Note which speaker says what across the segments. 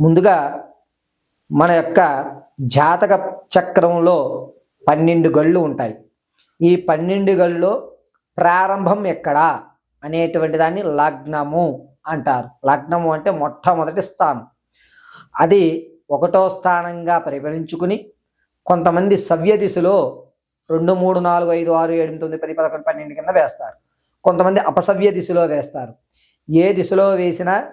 Speaker 1: ముందుగా మన యొక్క జాతక చక్రంలో పన్నెండు గళ్ళు ఉంటాయి. ఈ పన్నెండు గళ్ళలో ప్రారంభం ఎక్కడా? అనేటువంటి దాన్ని లగ్నము అంటారు. లగ్నము అంటే మొట్టమొదటి స్థానం. అది ఒకటో స్థానంగా పరిగణించుకుని కొంతమంది సవ్య దిశలో రెండు మూడు నాలుగు ఐదు ఆరు ఏడు తొమ్మిది పది పదకొండు పన్నెండు కింద వేస్తారు. కొంతమంది అపసవ్య దిశలో వేస్తారు. ఏ దిశలో వేసినా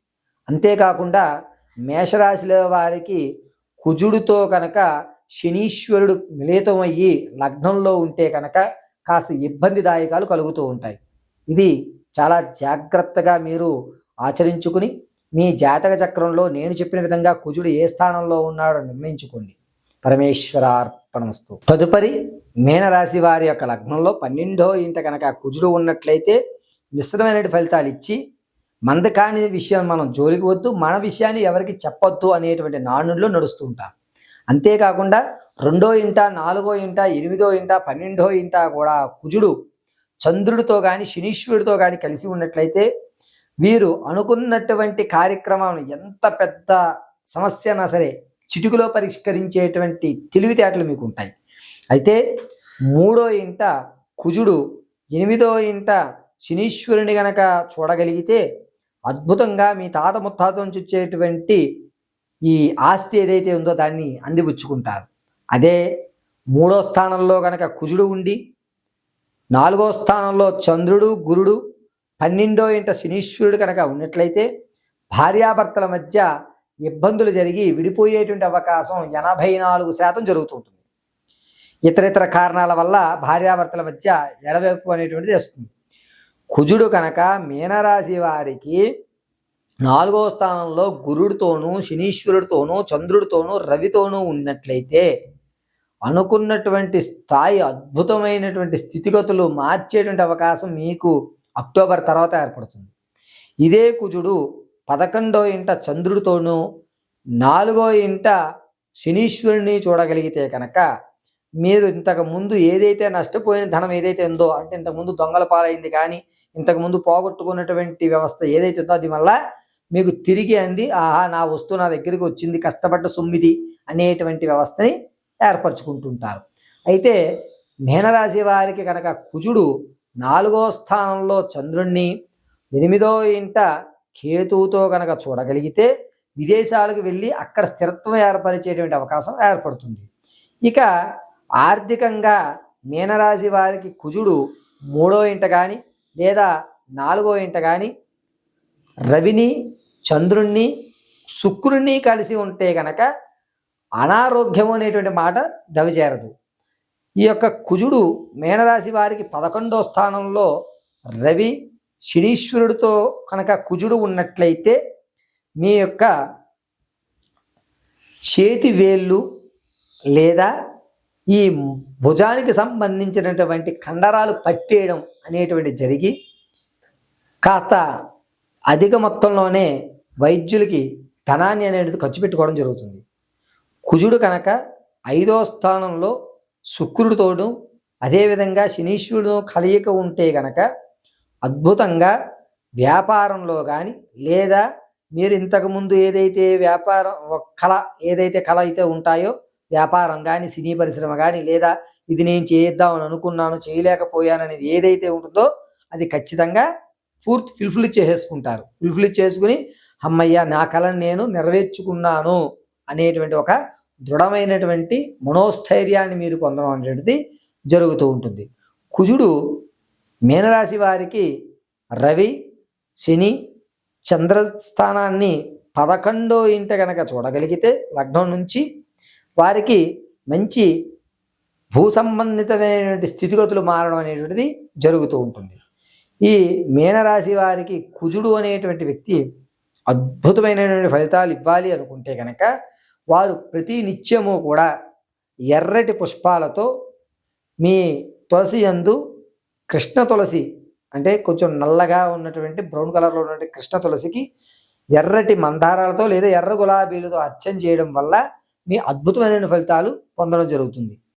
Speaker 1: అంతేకాకుండా మేషరాశిలో వారికి కుజుడితో కనుక శనీశ్వరుడు మిళితమయ్యి లగ్నంలో ఉంటే కనుక కాస్త ఇబ్బందిదాయకాలు కలుగుతూ ఉంటాయి. ఇది చాలా జాగ్రత్తగా మీరు ఆచరించుకుని మీ జాతక చక్రంలో నేను చెప్పిన విధంగా కుజుడు ఏ స్థానంలో ఉన్నాడో నిర్ణయించుకోండి. పరమేశ్వరార్పణమస్తు. తదుపరి మీనరాశి వారి యొక్క లగ్నంలో పన్నెండో ఇంట కనుక కుజుడు ఉన్నట్లయితే మిశ్రమైన ఫలితాలు ఇచ్చి మందకాని విషయం మనం జోలికి వద్దు మన విషయాన్ని ఎవరికి చెప్పొద్దు అనేటువంటి నానుల్లో నడుస్తూ ఉంటాం. అంతేకాకుండా రెండో ఇంట నాలుగో ఇంట ఎనిమిదో ఇంట పన్నెండో ఇంట కూడా కుజుడు చంద్రుడితో కానీ శనీశ్వరుడితో కానీ కలిసి ఉన్నట్లయితే వీరు అనుకున్నటువంటి కార్యక్రమం ఎంత పెద్ద సమస్య అయినా సరే చిటుకులో పరిష్కరించేటువంటి తెలివితేటలు మీకు ఉంటాయి. అయితే మూడో ఇంట కుజుడు ఎనిమిదో ఇంట శనీశ్వరుని గనక చూడగలిగితే అద్భుతంగా మీ తాత ముత్తాత నుంచి వచ్చేటువంటి ఈ ఆస్తి ఏదైతే ఉందో దాన్ని అందిపుచ్చుకుంటారు. అదే మూడో స్థానంలో కనుక కుజుడు ఉండి నాలుగో స్థానంలో చంద్రుడు గురుడు పన్నెండో ఇంట శనీశ్వరుడు కనుక ఉన్నట్లయితే భార్యాభర్తల మధ్య ఇబ్బందులు జరిగి విడిపోయేటువంటి అవకాశం ఎనభై నాలుగు శాతం జరుగుతుంటుంది. ఇతర ఇతర కారణాల వల్ల భార్యాభర్తల మధ్య ఎడవైపు అనేటువంటిది వస్తుంది. కుజుడు కనుక మీనరాశి వారికి నాలుగో స్థానంలో గురుడితోనూ శనీశ్వరుడితోనూ చంద్రుడితోనూ రవితోనూ ఉన్నట్లయితే అనుకున్నటువంటి స్థాయి అద్భుతమైనటువంటి స్థితిగతులు మార్చేటువంటి అవకాశం మీకు అక్టోబర్ తర్వాత ఏర్పడుతుంది. ఇదే కుజుడు పదకొండో ఇంట చంద్రుడితోనూ నాలుగో ఇంట శనీశ్వరుని చూడగలిగితే కనుక మీరు ఇంతకు ముందు ఏదైతే నష్టపోయిన ధనం ఏదైతే ఉందో అంటే ఇంతకుముందు దొంగల పాలైంది కానీ ఇంతకుముందు పోగొట్టుకున్నటువంటి వ్యవస్థ ఏదైతే ఉందో అది వల్ల మీకు తిరిగి అంది ఆహా నా వస్తువు నా దగ్గరికి వచ్చింది కష్టపడ్డ సొమ్మిది అనేటువంటి వ్యవస్థని ఏర్పరచుకుంటుంటారు. అయితే మీనరాశి వారికి కనుక కుజుడు నాలుగో స్థానంలో చంద్రుణ్ణి ఎనిమిదో ఇంట కేతువుతో కనుక చూడగలిగితే విదేశాలకు వెళ్ళి అక్కడ స్థిరత్వం ఏర్పరిచేటువంటి అవకాశం ఏర్పడుతుంది. ఇక ఆర్థికంగా మీనరాశి వారికి కుజుడు మూడో ఇంట కానీ లేదా నాలుగో ఇంట కానీ రవిని చంద్రుణ్ణి శుక్రుణ్ణి కలిసి ఉంటే కనుక అనారోగ్యం అనేటువంటి మాట దవిచేరదు. ఈ యొక్క కుజుడు మీనరాశి వారికి పదకొండో స్థానంలో రవి శనీశ్వరుడితో కనుక కుజుడు ఉన్నట్లయితే మీ యొక్క చేతి వేళ్ళు లేదా ఈ భుజానికి సంబంధించినటువంటి కండరాలు పట్టేయడం అనేటువంటి జరిగి కాస్త అధిక మొత్తంలోనే వైద్యులకి ధనాన్ని అనేది ఖర్చు పెట్టుకోవడం జరుగుతుంది. కుజుడు కనుక ఐదో స్థానంలో శుక్రుడితోడు అదేవిధంగా శనీశ్వరుడు కలయిక ఉంటే గనక అద్భుతంగా వ్యాపారంలో కానీ లేదా మీరు ఇంతకుముందు ఏదైతే వ్యాపారం కళ ఏదైతే కళ అయితే ఉంటాయో వ్యాపారం కానీ సినీ పరిశ్రమ కానీ లేదా ఇది నేను చేయిద్దామని అనుకున్నాను చేయలేకపోయాను అనేది ఏదైతే ఉంటుందో అది ఖచ్చితంగా పూర్తి ఫుల్ఫిల్ చేసేసుకుంటారు. ఫుల్ఫిల్ చేసుకుని అమ్మయ్య నా కళను నేను నెరవేర్చుకున్నాను అనేటువంటి ఒక దృఢమైనటువంటి మనోస్థైర్యాన్ని మీరు పొందడం అనేటువంటిది జరుగుతూ ఉంటుంది. కుజుడు మీనరాశి వారికి రవి శని చంద్రస్థానాన్ని పదకొండో ఇంట కనుక చూడగలిగితే లగ్నం నుంచి వారికి మంచి భూ సంబంధితమైనటువంటి స్థితిగతులు మారడం అనేటువంటిది జరుగుతూ ఉంటుంది. ఈ మీనరాశి వారికి కుజుడు అనేటువంటి వ్యక్తి అద్భుతమైనటువంటి ఫలితాలు ఇవ్వాలి అనుకుంటే కనుక వారు ప్రతి నిత్యము కూడా ఎర్రటి పుష్పాలతో మీ తులసి యందు కృష్ణ తులసి అంటే కొంచెం నల్లగా ఉన్నటువంటి బ్రౌన్ కలర్లో ఉన్నటువంటి కృష్ణ తులసికి ఎర్రటి మందారాలతో లేదా ఎర్ర గులాబీలతో అర్చన చేయడం వల్ల మీ అద్భుతమైన ఫలితాలు పొందడం జరుగుతుంది.